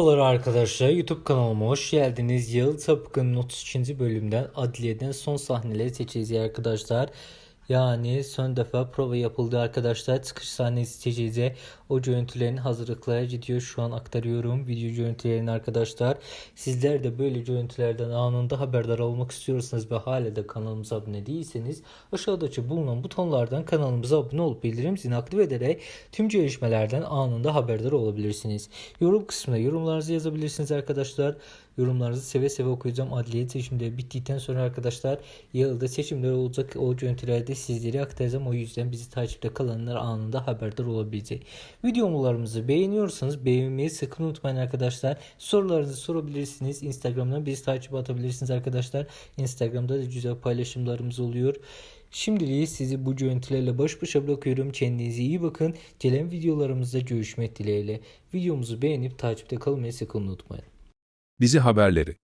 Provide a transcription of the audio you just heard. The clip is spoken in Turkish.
Merhabalar arkadaşlar YouTube kanalıma hoş geldiniz. Yalı Sapık'ın 32. bölümden Adliye'den son sahneleri seçeceğiz arkadaşlar. Yani son defa prova yapıldı arkadaşlar. Çıkış sahnesi seçeceğiz. O görüntülerin hazırlıklara gidiyor. Şu an aktarıyorum video görüntülerini arkadaşlar. Sizler de böyle görüntülerden anında haberdar olmak istiyorsanız ve hala da kanalımıza abone değilseniz aşağıdaki bulunan butonlardan kanalımıza abone olup bildirim zilini aktif ederek tüm gelişmelerden anında haberdar olabilirsiniz. Yorum kısmına yorumlarınızı yazabilirsiniz arkadaşlar. Yorumlarınızı seve seve okuyacağım. Adliye seçimleri bittikten sonra arkadaşlar yılda seçimler olacak. O görüntülerde sizlere aktaracağım. O yüzden bizi takipte kalanlar anında haberdar olabilecek. Videolarımızı beğeniyorsanız beğenmeyi sakın unutmayın arkadaşlar. Sorularınızı sorabilirsiniz. Instagram'dan bizi takip atabilirsiniz arkadaşlar. Instagram'da da güzel paylaşımlarımız oluyor. Şimdilik sizi bu görüntülerle baş başa bırakıyorum. Kendinize iyi bakın. Gelen videolarımızda görüşmek dileğiyle. Videomuzu beğenip takipte kalmayı sakın unutmayın. Dizi haberleri